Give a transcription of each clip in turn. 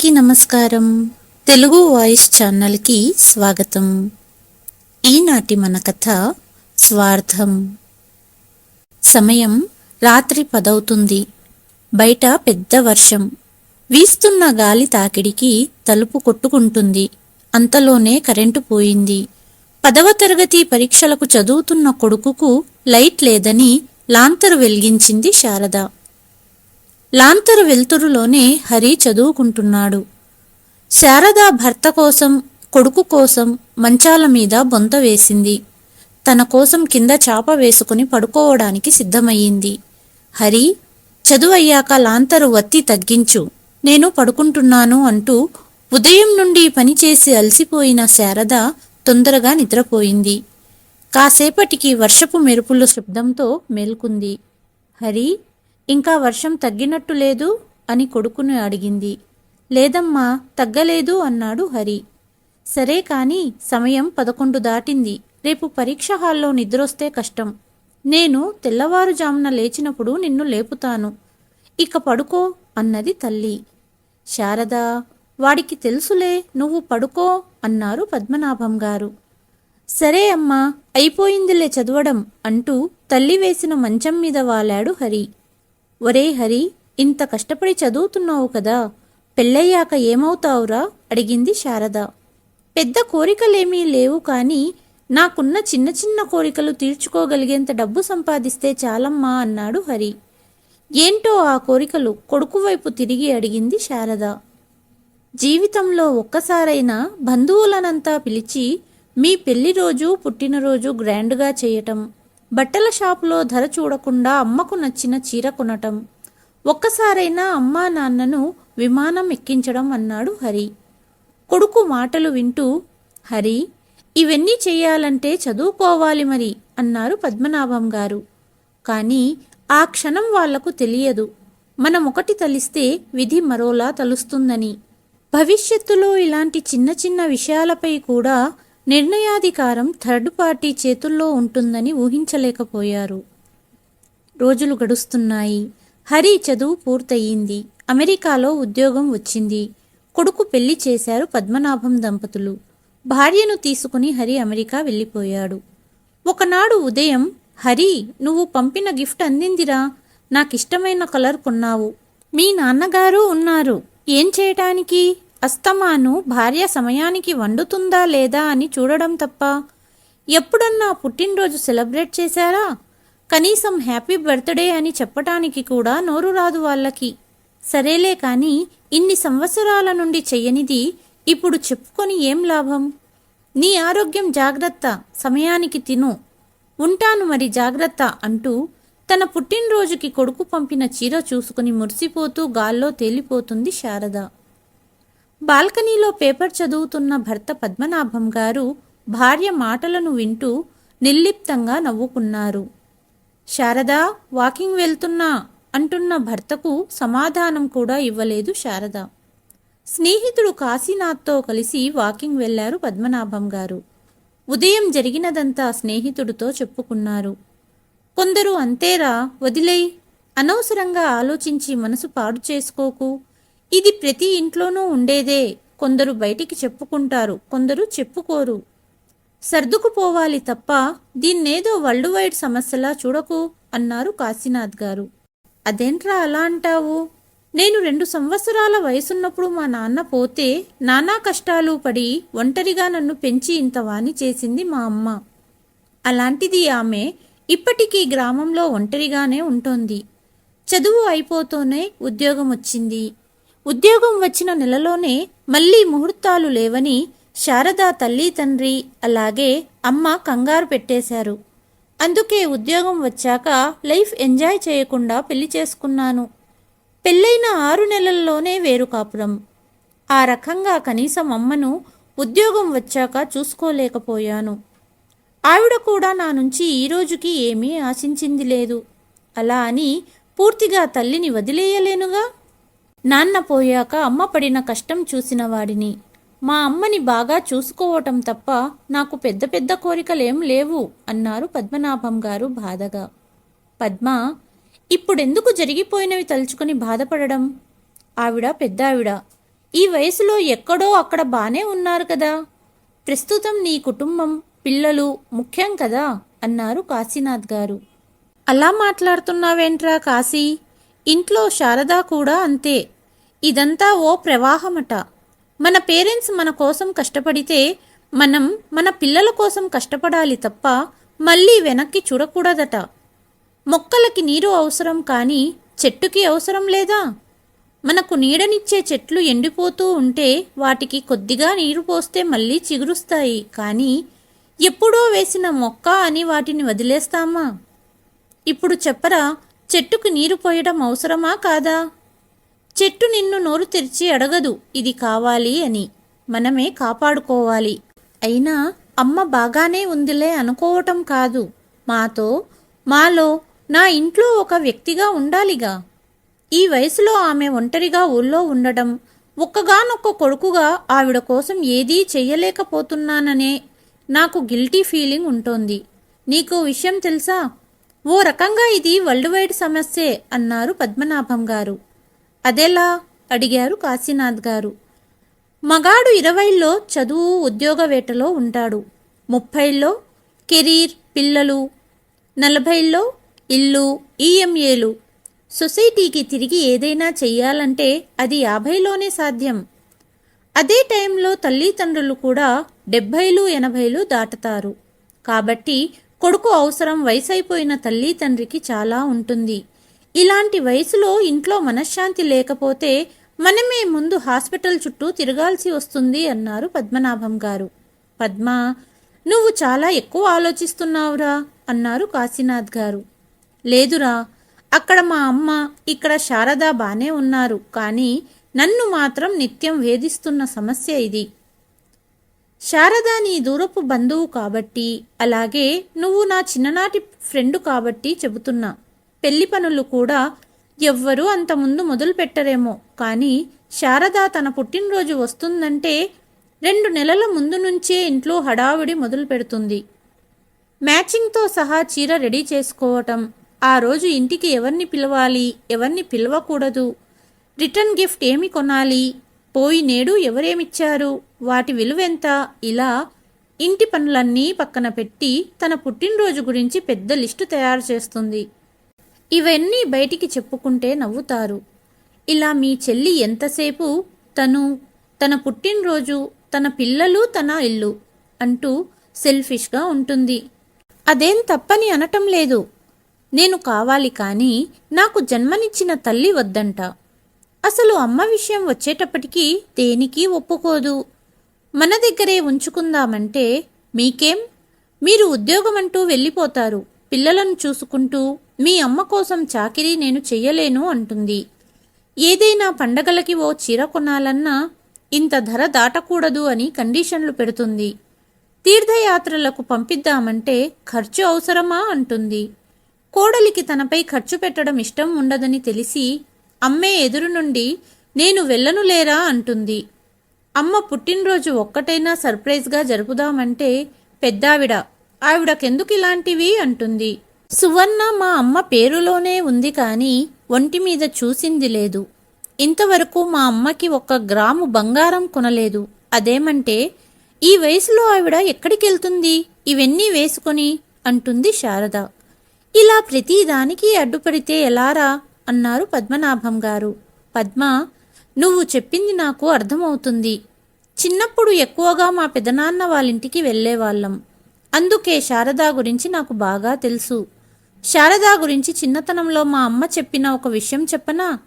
అందరికీ నమస్కారం. తెలుగు వాయిస్ ఛానల్కి స్వాగతం. ఈనాటి మన కథ స్వార్థం. సమయం రాత్రి పదవుతుంది. బయట పెద్ద వర్షం. వీస్తున్న గాలి తాకిడికి తలుపు కొట్టుకుంటుంది. అంతలోనే కరెంటు పోయింది. పదవ తరగతి పరీక్షలకు చదువుతున్న కొడుకుకు లైట్ లేదని లాంతరు వెలిగించింది శారద. లాంతరు వెలుతురులోనే హరి చదువుకుంటున్నాడు. శారద భర్త కోసం కొడుకు కోసం మంచాల మీద బొంత వేసింది. తన కోసం కింద చాప వేసుకుని పడుకోవడానికి సిద్ధమయ్యింది. హరి చదువయ్యాక లాంతరు వత్తి తగ్గించు నేను పడుకుంటున్నాను అంటూ ఉదయం నుండి పనిచేసి అలసిపోయిన శారద తొందరగా నిద్రపోయింది. కాసేపటికి వర్షపు మెరుపుల శబ్దంతో మేల్కుంది. హరి ఇంకా వర్షం తగ్గినట్టు లేదు అని కొడుకును అడిగింది. లేదమ్మా తగ్గలేదు అన్నాడు హరి. సరే కాని సమయం పదకొండు దాటింది. రేపు పరీక్ష హాల్లో నిద్రొస్తే కష్టం. నేను తెల్లవారుజామున లేచినప్పుడు నిన్ను లేపుతాను. ఇక పడుకో అన్నది తల్లి. శారదా వాడికి తెలుసులే నువ్వు పడుకో అన్నారు పద్మనాభం గారు. సరే అమ్మా అయిపోయిందిలే చదవడం అంటూ తల్లి వేసిన మంచం మీద వాలాడు హరి. ఒరే హరి ఇంత కష్టపడి చదువుతున్నావు కదా పెళ్ళయ్యాక ఏమవుతావురా? అడిగింది శారద. పెద్ద కోరికలేమీ లేవు కానీ నాకున్న చిన్న చిన్న కోరికలు తీర్చుకోగలిగేంత డబ్బు సంపాదిస్తే చాలమ్మా అన్నాడు హరి. ఏంటో ఆ కోరికలు కొడుకు వైపు తిరిగి అడిగింది శారద. జీవితంలో ఒక్కసారైనా బంధువులనంతా పిలిచి మీ పెళ్ళి రోజు పుట్టినరోజు గ్రాండ్గా చేయటం బట్టల షాపులో ధర చూడకుండా అమ్మకు నచ్చిన చీర కొనటం. ఒక్కసారైనా అమ్మా నాన్నను విమానం ఎక్కించడం అన్నాడు హరి. కొడుకు మాటలు వింటూ హరి ఇవన్నీ చేయాలంటే చదువుకోవాలి మరి అన్నారు పద్మనాభం గారు. కానీ ఆ క్షణం వాళ్ళకు తెలియదు. మనం ఒకటి తలిస్తే విధి మరోలా తలుస్తుందని. భవిష్యత్తులో ఇలాంటి చిన్న చిన్న విషయాలపై కూడా నిర్ణయాధికారం థర్డ్ పార్టీ చేతుల్లో ఉంటుందని ఊహించలేకపోయారు. రోజులు గడుస్తున్నాయి. హరి చదువు పూర్తయింది. అమెరికాలో ఉద్యోగం వచ్చింది. కొడుకు పెళ్ళి చేశారు పద్మనాభం దంపతులు. భార్యను తీసుకుని హరి అమెరికా వెళ్ళిపోయాడు. ఒకనాడు ఉదయం హరి నువ్వు పంపిన గిఫ్ట్ అందిందిరా. నాకిష్టమైన కలర్ కొన్నావు. మీ నాన్నగారు ఉన్నారు. ఏం చేయటానికి? అస్తమాను భార్య సమయానికి వండుతుందా లేదా అని చూడడం తప్ప ఎప్పుడన్నా పుట్టినరోజు సెలబ్రేట్ చేశారా? కనీసం హ్యాపీ బర్త్డే అని చెప్పటానికి కూడా నోరు రాదు వాళ్ళకి. సరేలే కానీ ఇన్ని సంవత్సరాల నుండి చెయ్యనిది ఇప్పుడు చెప్పుకొని ఏం లాభం? నీ ఆరోగ్యం జాగ్రత్త సమయానికి తిను. ఉంటాను మరి జాగ్రత్త అంటూ తన పుట్టినరోజుకి కొడుకు పంపిన చీర చూసుకుని మురిసిపోతూ గాల్లో తేలిపోతుంది శారద. బాల్కనీలో పేపర్ చదువుతున్న భర్త పద్మనాభం గారు భార్య మాటలను వింటూ నిర్లిప్తంగా నవ్వుకున్నారు. శారదా వాకింగ్ వెళ్తున్నా అంటున్న భర్తకు సమాధానం కూడా ఇవ్వలేదు శారద. స్నేహితుడు కాశీనాథ్తో కలిసి వాకింగ్ వెళ్ళారు పద్మనాభం గారు. ఉదయం జరిగినదంతా స్నేహితుడితో చెప్పుకున్నారు. కొందరు అంతేరా వదిలేయ్. అనవసరంగా ఆలోచించి మనసు పాడు చేసుకోకు. ఇది ప్రతి ఇంట్లోనూ ఉండేదే. కొందరు బయటికి చెప్పుకుంటారు కొందరు చెప్పుకోరు. సర్దుకుపోవాలి తప్ప దీన్నేదో వరల్డ్ వైడ్ సమస్యలా చూడకు అన్నారు కాశీనాథ్ గారు. అదేంట్రా అలా అంటావు? నేను రెండు సంవత్సరాల వయసున్నప్పుడు మా నాన్న పోతే నానా కష్టాలు పడి ఒంటరిగా నన్ను పెంచి ఇంత వాణి చేసింది మా అమ్మ. అలాంటిది ఆమె ఇప్పటికీ గ్రామంలో ఒంటరిగానే ఉంటోంది. చదువు అయిపోతూనే ఉద్యోగం వచ్చింది ఉద్యోగం వచ్చిన నెలలోనే మళ్ళీ ముహూర్తాలు లేవని శారదా తల్లి తండ్రి అలాగే అమ్మ కంగారు పెట్టేశారు. అందుకే ఉద్యోగం వచ్చాక లైఫ్ ఎంజాయ్ చేయకుండా పెళ్ళి చేసుకున్నాను. పెళ్ళైన ఆరు నెలల్లోనే వేరు కాపురం. ఆ రకంగా కనీసం అమ్మను ఉద్యోగం వచ్చాక చూసుకోలేకపోయాను. ఆవిడ కూడా నా నుంచి ఈ రోజుకి ఏమీ ఆశించింది లేదు. అలా అని పూర్తిగా తల్లిని వదిలేయలేనుగా? నాన్న పోయాక అమ్మ పడిన కష్టం చూసిన వాడిని. మా అమ్మని బాగా చూసుకోవటం తప్ప నాకు పెద్ద పెద్ద కోరికలేం లేవు అన్నారు పద్మనాభం గారు బాధగా. పద్మ ఇప్పుడెందుకు జరిగిపోయినవి తలుచుకుని బాధపడడం? ఆవిడ పెద్ద ఆవిడ ఈ వయసులో ఎక్కడో అక్కడ బానే ఉన్నారు కదా. ప్రస్తుతం నీ కుటుంబం పిల్లలు ముఖ్యం కదా అన్నారు కాశీనాథ్ గారు. అలా మాట్లాడుతున్నావేంట్రా కాశీ? ఇంట్లో శారద కూడా అంతే. ఇదంతా ఓ ప్రవాహమట. మన పేరెంట్స్ మన కోసం కష్టపడితే మనం మన పిల్లల కోసం కష్టపడాలి తప్ప మళ్ళీ వెనక్కి చూడకూడదట. మొక్కలకి నీరు అవసరం కానీ చెట్టుకి అవసరం లేదా? మనకు నీడనిచ్చే చెట్లు ఎండిపోతూ ఉంటే వాటికి కొద్దిగా నీరు పోస్తే మళ్ళీ చిగురుస్తాయి. కానీ ఎప్పుడో వేసిన మొక్క అని వాటిని వదిలేస్తామా? ఇప్పుడు చెప్పరా చెట్టుకు నీరు పోయడం అవసరమా కాదా? చెట్టు నిన్ను నోరు తెరిచి అడగదు ఇది కావాలి అని. మనమే కాపాడుకోవాలి. అయినా అమ్మ బాగానే ఉందిలే అనుకోవటం కాదు. మాతో మాలో నా ఇంట్లో ఒక వ్యక్తిగా ఉండాలిగా. ఈ వయసులో ఆమె ఒంటరిగా ఊళ్ళో ఉండడం ఒక్కగానొక్క కొడుకుగా ఆవిడ కోసం ఏదీ చెయ్యలేకపోతున్నాననే నాకు గిల్టీ ఫీలింగ్ ఉంటోంది. నీకు విషయం తెలుసా? ఓ రకంగా ఇది వరల్డ్ వైడ్ సమస్యే అన్నారు పద్మనాభం గారు. అదెలా? అడిగారు కాశీనాథ్ గారు. మగాడు ఇరవైల్లో చదువు ఉద్యోగ వేటలో ఉంటాడు. ముప్పైల్లో కెరీర్ పిల్లలు. నలభైల్లో ఇల్లు ఈఎంఏలు. సొసైటీకి తిరిగి ఏదైనా చెయ్యాలంటే అది యాభైలోనే సాధ్యం. అదే టైంలో తల్లిదండ్రులు కూడా డెబ్భైలు ఎనభైలు దాటుతారు. కాబట్టి కొడుకు అవసరం వయసైపోయిన తల్లి తండ్రికి చాలా ఉంటుంది. ఇలాంటి వయసులో ఇంట్లో మనశ్శాంతి లేకపోతే మనమే ముందు హాస్పిటల్ చుట్టూ తిరగాల్సి వస్తుంది అన్నారు పద్మనాభం గారు. పద్మ నువ్వు చాలా ఎక్కువ ఆలోచిస్తున్నావురా అన్నారు కాశీనాథ్ గారు. లేదురా అక్కడ మా అమ్మ ఇక్కడ శారద బానే ఉన్నారు కానీ నన్ను మాత్రం నిత్యం వేధిస్తున్న సమస్య ఇది. శారద నీ దూరపు బంధువు కాబట్టి అలాగే నువ్వు నా చిన్ననాటి ఫ్రెండు కాబట్టి చెబుతున్నా. పెళ్ళి పనులు కూడా ఎవ్వరూ అంత ముందు మొదలు పెట్టరేమో. కానీ శారద తన పుట్టినరోజు వస్తుందంటే రెండు నెలల ముందు నుంచే ఇంట్లో హడావిడి మొదలు పెడుతుంది. మ్యాచింగ్తో సహా చీర రెడీ చేసుకోవటం ఆ రోజు ఇంటికి ఎవరిని పిలవాలి ఎవరిని పిలవకూడదు. రిటర్న్ గిఫ్ట్ ఏమి కొనాలి పోయి నేడు ఎవరేమిచ్చారు? వాటి విలువెంత? ఇలా ఇంటి పనులన్నీ పక్కన పెట్టి తన పుట్టినరోజు గురించి పెద్ద లిస్టు తయారు చేస్తుంది. ఇవన్నీ బయటికి చెప్పుకుంటే నవ్వుతారు. ఇలా మీ చెల్లి ఎంతసేపు తను తన పుట్టినరోజు తన పిల్లలు తన ఇల్లు అంటూ సెల్ఫిష్గా ఉంటుంది. అదేం తప్పని అనటం లేదు. నేను కావాలి కానీ నాకు జన్మనిచ్చిన తల్లి వద్దంట. అసలు అమ్మ విషయం వచ్చేటప్పటికీ దేనికి ఒప్పుకోదు. మన దగ్గరే ఉంచుకుందామంటే మీకేం? మీరు ఉద్యోగం అంటూ వెళ్ళిపోతారు. పిల్లలను చూసుకుంటూ మీ అమ్మ కోసం చాకిరీ నేను చెయ్యలేను అంటుంది. ఏదైనా పండగలకి ఓ చీర కొనాలన్నా ఇంత ధర దాటకూడదు అని కండిషన్లు పెడుతుంది. తీర్థయాత్రలకు పంపిద్దామంటే ఖర్చు అవసరమా అంటుంది. కోడలికి తనపై ఖర్చు పెట్టడం ఇష్టం ఉండదని తెలిసి అమ్మే ఎదురు నుండి నేను వెళ్ళను లేరా? అంటుంది. అమ్మ పుట్టినరోజు ఒక్కటైనా సర్ప్రైజ్గా జరుపుదామంటే పెద్దావిడ ఆవిడకెందుకు ఇలాంటివి అంటుంది. సువర్ణ మా అమ్మ పేరులోనే ఉంది కానీ ఒంటి మీద చూసింది లేదు. ఇంతవరకు మా అమ్మకి ఒక్క గ్రాము బంగారం కొనలేదు. అదేమంటే ఈ వయసులో ఆవిడ ఎక్కడికెళ్తుంది? ఇవన్నీ వేసుకొని అంటుంది శారద. ఇలా ప్రతిదానికి అడ్డుపడితే ఎలారా? అన్నారు పద్మనాభం గారు. పద్మ నువ్వు చెప్పింది నాకు అర్థమవుతుంది. చిన్నప్పుడు ఎక్కువగా మా పెదనాన్న వాళ్ళింటికి వెళ్ళేవాళ్ళం. అందుకే శారదా గురించి నాకు బాగా తెలుసు. శారదా గురించి చిన్నతనంలో మా అమ్మ చెప్పిన ఒక విషయం చెప్పనా?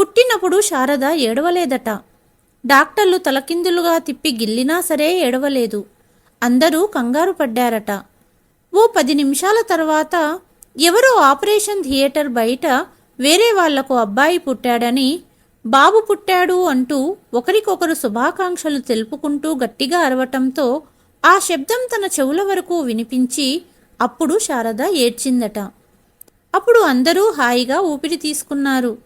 పుట్టినప్పుడు శారద ఏడవలేదట. డాక్టర్లు తలకిందులుగా తిప్పి గిల్లినా సరే ఏడవలేదు. అందరూ కంగారు పడ్డారట. ఓ పది నిమిషాల తర్వాత ఎవరో ఆపరేషన్ థియేటర్ బయట వేరే వాళ్ళకు అబ్బాయి పుట్టాడని బాబు పుట్టాడు అంటూ ఒకరికొకరు శుభాకాంక్షలు తెలుపుకుంటూ గట్టిగా అరవటంతో ఆ శబ్దం తన చెవుల వరకు వినిపించి అప్పుడు శారద ఏడ్చిందట. అప్పుడు అందరూ హాయిగా ఊపిరి తీసుకున్నారు.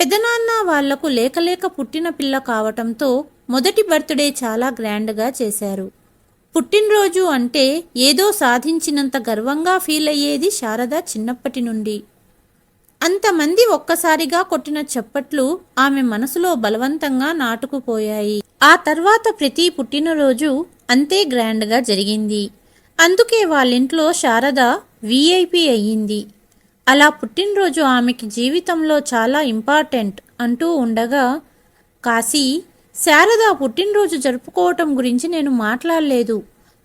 పెదనాన్న వాళ్ళకు లేకలేక పుట్టిన పిల్ల కావటంతో మొదటి బర్త్డే చాలా గ్రాండ్గా చేశారు. పుట్టినరోజు అంటే ఏదో సాధించినంత గర్వంగా ఫీల్ అయ్యేది శారద చిన్నప్పటి నుండి. అంతమంది ఒక్కసారిగా కొట్టిన చప్పట్లు ఆమె మనసులో బలవంతంగా నాటుకుపోయాయి. ఆ తర్వాత ప్రతి పుట్టినరోజు అంతే గ్రాండ్గా జరిగింది. అందుకే వాళ్ళింట్లో శారద వీఐపీ అయ్యింది. అలా పుట్టినరోజు ఆమెకి జీవితంలో చాలా ఇంపార్టెంట్ అంటూ ఉండగా కాశీ శారద పుట్టినరోజు జరుపుకోవటం గురించి నేను మాట్లాడలేదు.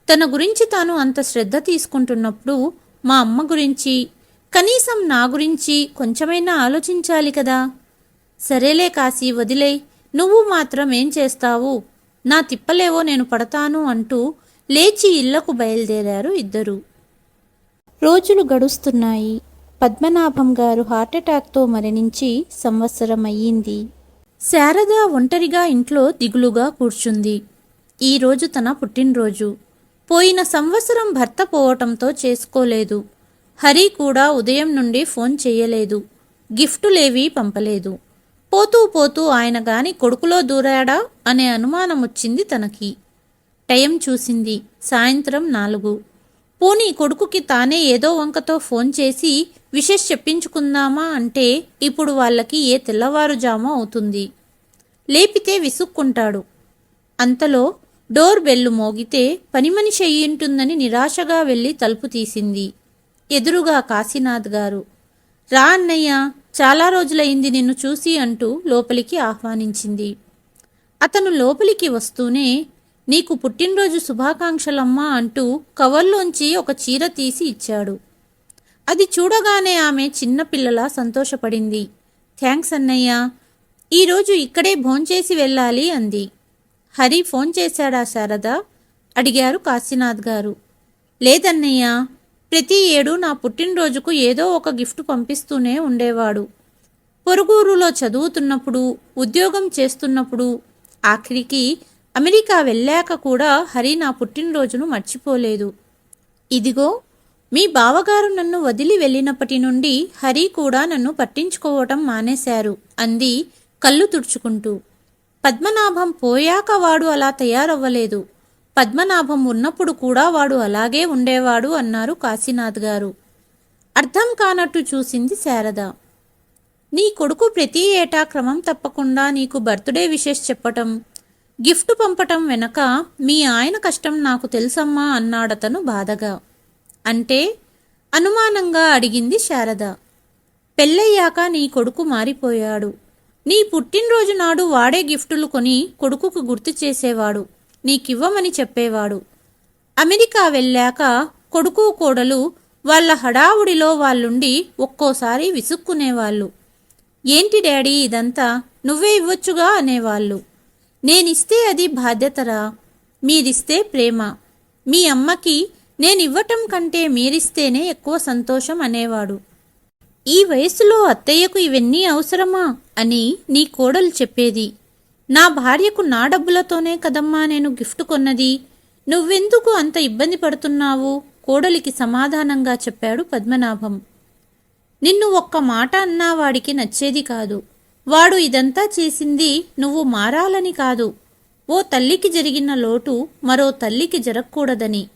తన గురించి తాను అంత శ్రద్ధ తీసుకుంటున్నప్పుడు మా అమ్మ గురించి కనీసం నా గురించి కొంచెమైనా ఆలోచించాలి కదా. సరేలే కాశీ వదిలే. నువ్వు మాత్రం ఏం చేస్తావు? నా తిప్పలేవో నేను పడతాను అంటూ లేచి ఇళ్ళకు బయలుదేరారు ఇద్దరు. రోజులు గడుస్తున్నాయి. పద్మనాభం గారు హార్ట్అటాక్తో మరణించి సంవత్సరం అయ్యింది. శారద ఒంటరిగా ఇంట్లో దిగులుగా కూర్చుంది. ఈరోజు తన పుట్టినరోజు. పోయిన సంవత్సరం భర్త పోవటంతో చేసుకోలేదు. హరి కూడా ఉదయం నుండి ఫోన్ చేయలేదు. గిఫ్టులేవీ పంపలేదు. పోతూ పోతూ ఆయన గాని కొడుకులో దూరాడా అనే అనుమానం వచ్చింది తనకి. టైం చూసింది సాయంత్రం నాలుగు. పోనీ కొడుకుకి తానే ఏదో వంకతో ఫోన్ చేసి విషెస్ చెప్పించుకుందామా అంటే ఇప్పుడు వాళ్ళకి ఏ తెల్లవారుజామో అవుతుంది. లేపితే విసుక్కుంటాడు. అంతలో డోర్ బెల్లు మోగితే పని మనిషి అయ్యింటుందని నిరాశగా వెళ్ళి తలుపు తీసింది. ఎదురుగా కాశీనాథ్ గారు రా అన్నయ్య చాలా రోజులైంది నిన్ను చూసి అంటూ లోపలికి ఆహ్వానించింది. అతను లోపలికి వస్తూనే నీకు పుట్టినరోజు శుభాకాంక్షలమ్మా అంటూ కవర్లోంచి ఒక చీర తీసి ఇచ్చాడు. అది చూడగానే ఆమె చిన్నపిల్లలా సంతోషపడింది. థ్యాంక్స్ అన్నయ్య ఈరోజు ఇక్కడే భోంచేసి వెళ్ళాలి అంది. హరి ఫోన్ చేశాడా శారద? అడిగారు కాశీనాథ్ గారు. లేదన్నయ్య ప్రతి ఏడు నా పుట్టినరోజుకు ఏదో ఒక గిఫ్ట్ పంపిస్తూనే ఉండేవాడు. పొరుగురులో చదువుతున్నప్పుడు ఉద్యోగం చేస్తున్నప్పుడు ఆఖరికి అమెరికా వెళ్ళాక కూడా హరి నా పుట్టినరోజును మర్చిపోలేదు. ఇదిగో మీ బావగారు నన్ను వదిలి వెళ్ళినప్పటి నుండి హరి కూడా నన్ను పట్టించుకోవటం మానేశారు అంది కళ్ళు తుడుచుకుంటూ. పద్మనాభం పోయాక వాడు అలా తయారవ్వలేదు. పద్మనాభం ఉన్నప్పుడు కూడా వాడు అలాగే ఉండేవాడు అన్నారు కాశీనాథ్ గారు. అర్థం కానట్టు చూసింది శారద. నీ కొడుకు ప్రతి ఏటా క్రమం తప్పకుండా నీకు బర్త్డే విషెస్ చెప్పటం గిఫ్ట్ పంపటం వెనక మీ ఆయన కష్టం నాకు తెలుసమ్మా అన్నాడతను బాధగా. అంటే అనుమానంగా అడిగింది శారద. పెళ్ళయ్యాక నీ కొడుకు మారిపోయాడు. నీ పుట్టినరోజు నాడు వాడే గిఫ్టులు కొని కొడుకుకు గుర్తు చేసేవాడు. నీకివ్వమని చెప్పేవాడు. అమెరికా వెళ్ళాక కొడుకు కోడలు వాళ్ళ హడావుడిలో వాళ్ళుండి ఒక్కోసారి విసుక్కునేవాళ్ళు. ఏంటి డాడీ ఇదంతా? నువ్వే ఇవ్వొచ్చుగా? అనేవాళ్ళు. నేనిస్తే అది బాధ్యతరా? మీరిస్తే ప్రేమ. మీ అమ్మకి నేనివ్వటం కంటే మీరిస్తేనే ఎక్కువ సంతోషం అనేవాడు. ఈ వయసులో అత్తయ్యకు ఇవన్నీ అవసరమా? అని నీ కోడలు చెప్పేది. నా భార్యకు నా డబ్బులతోనే కదమ్మా నేను గిఫ్ట్ కొన్నది. నువ్వెందుకు అంత ఇబ్బంది పడుతున్నావు? కోడలికి సమాధానంగా చెప్పాడు పద్మనాభం. నిన్ను ఒక్క మాట అన్నా వాడికి నచ్చేది కాదు. వాడు ఇదంతా చేసింది నువ్వు మారాలని కాదు. ఓ తల్లికి జరిగిన లోటు మరో తల్లికి జరగకూడదని.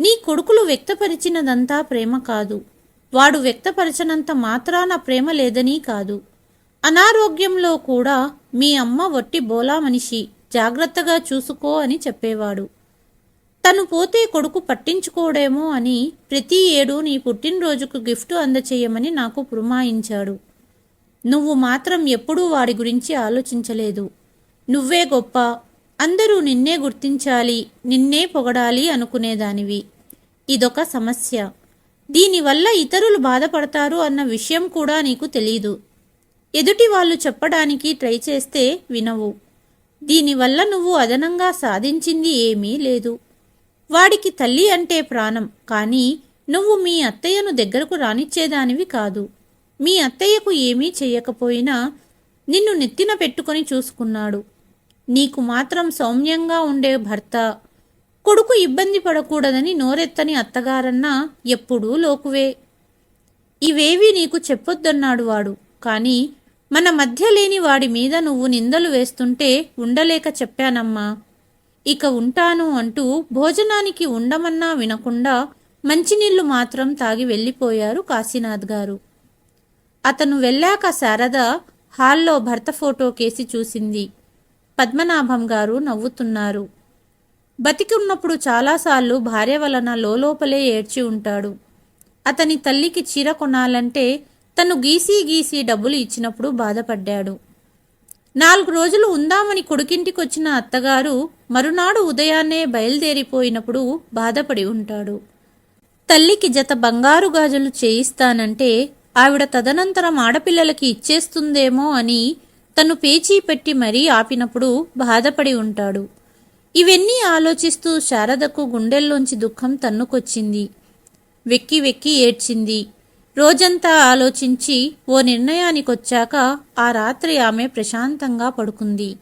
నీ కొడుకులు వ్యక్తపరిచినదంతా ప్రేమ కాదు. వాడు వ్యక్తపరచనంత మాత్రాన ప్రేమ లేదని కాదు. అనారోగ్యంలో కూడా మీ అమ్మ వట్టి బోలా మనిషి జాగ్రత్తగా చూసుకో అని చెప్పేవాడు. తను పోతే కొడుకు పట్టించుకోడేమో అని ప్రతి ఏడు నీ పుట్టినరోజుకు గిఫ్ట్ అందచేయమని నాకు పురమాయించాడు. నువ్వు మాత్రం ఎప్పుడూ వాడి గురించి ఆలోచించలేదు. నువ్వే గొప్ప అందరూ నిన్నే గుర్తించాలి నిన్నే పొగడాలి అనుకునేదానివి. ఇదొక సమస్య. దీనివల్ల ఇతరులు బాధపడతారు అన్న విషయం కూడా నీకు తెలీదు. ఎదుటి వాళ్ళు చెప్పడానికి ట్రై చేస్తే వినవు. దీనివల్ల నువ్వు అదనంగా సాధించింది ఏమీ లేదు. వాడికి తల్లి అంటే ప్రాణం కానీ నువ్వు మీ అత్తయ్యను దగ్గరకు రానిచ్చేదానివి కాదు. మీ అత్తయ్యకు ఏమీ చేయకపోయినా నిన్ను నెత్తిన పెట్టుకొని చూసుకున్నాడు. నీకు మాత్రం సౌమ్యంగా ఉండే భర్త. కొడుకు ఇబ్బంది పడకూడదని నోరెత్తని అత్తగారన్నా ఎప్పుడూ లోకువే. ఇవేవీ నీకు చెప్పొద్దన్నాడు వాడు కానీ మన మధ్య లేని వాడి మీద నువ్వు నిందలు వేస్తుంటే ఉండలేక చెప్పానమ్మా. ఇక ఉంటాను అంటూ భోజనానికి ఉండమన్నా వినకుండా మంచినీళ్ళు మాత్రం తాగి వెళ్ళిపోయారు కాశీనాథ్ గారు. అతను వెళ్ళాక శారద హాల్లో భర్త ఫోటో కేసి చూసింది. పద్మనాభం గారు నవ్వుతున్నారు. బతికి ఉన్నప్పుడు చాలాసార్లు భార్య వలన లోలోపలే ఏడ్చి ఉంటాడు. అతని తల్లికి చీర కొనాలంటే తను గీసి గీసి డబ్బులు ఇచ్చినప్పుడు బాధపడ్డాడు. నాలుగు రోజులు ఉందామని కొడుకింటికొచ్చిన అత్తగారు మరునాడు ఉదయాన్నే బయలుదేరిపోయినప్పుడు బాధపడి ఉంటాడు. తల్లికి జత బంగారు గాజులు చేయిస్తానంటే ఆవిడ తదనంతరం ఆడపిల్లలకి ఇచ్చేస్తుందేమో అని తను పేచీ పెట్టి మరీ ఆపినప్పుడు బాధపడి ఉంటాడు. ఇవన్నీ ఆలోచిస్తూ శారదకు గుండెల్లోంచి దుఃఖం తన్నుకొచ్చింది. వెక్కి వెక్కి ఏడ్చింది. రోజంతా ఆలోచించి ఓ నిర్ణయానికొచ్చాక ఆ రాత్రి ఆమె ప్రశాంతంగా పడుకుంది.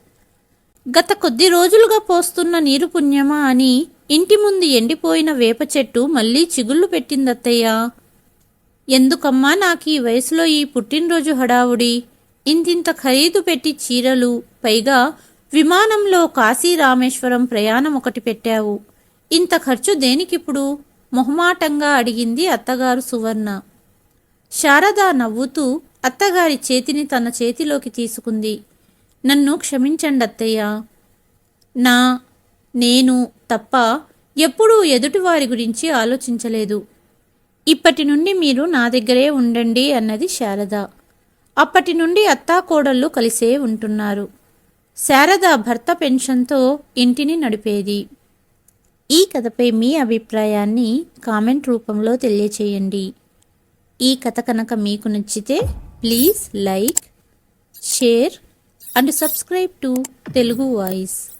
గత కొద్ది రోజులుగా పోస్తున్న నీరు పుణ్యమా అని ఇంటి ముందు ఎండిపోయిన వేప చెట్టు మళ్ళీ చిగుళ్ళు పెట్టిందత్తయ్య. ఎందుకమ్మా నాకు ఈ వయసులో ఈ పుట్టినరోజు హడావుడి? ఇంతింత ఖరీదు పెట్టి చీరలు పైగా విమానంలో కాశీ రామేశ్వరం ప్రయాణం ఒకటి పెట్టావు. ఇంత ఖర్చు దేనికిప్పుడు? మొహమాటంగా అడిగింది అత్తగారు సువర్ణ. శారద నవ్వుతూ అత్తగారి చేతిని తన చేతిలోకి తీసుకుంది. నన్ను క్షమించండి అత్తయ్య నా నేను తప్ప ఎప్పుడూ ఎదుటివారి గురించి ఆలోచించలేదు. ఇప్పటి నుండి మీరు నా దగ్గరే ఉండండి అన్నది శారద. అప్పటి నుండి అత్తాకోడళ్ళు కలిసే ఉంటున్నారు. శారద భర్త పెన్షన్తో ఇంటిని నడిపేది. ఈ కథపై మీ అభిప్రాయాన్ని కామెంట్ రూపంలో తెలియచేయండి. ఈ కథ కనుక మీకు నచ్చితే please like share and subscribe to Telugu voice.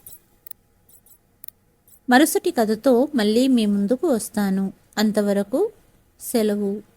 మరుసటి కథతో మళ్ళీ మీ ముందుకు వస్తాను. అంతవరకు సెలవు.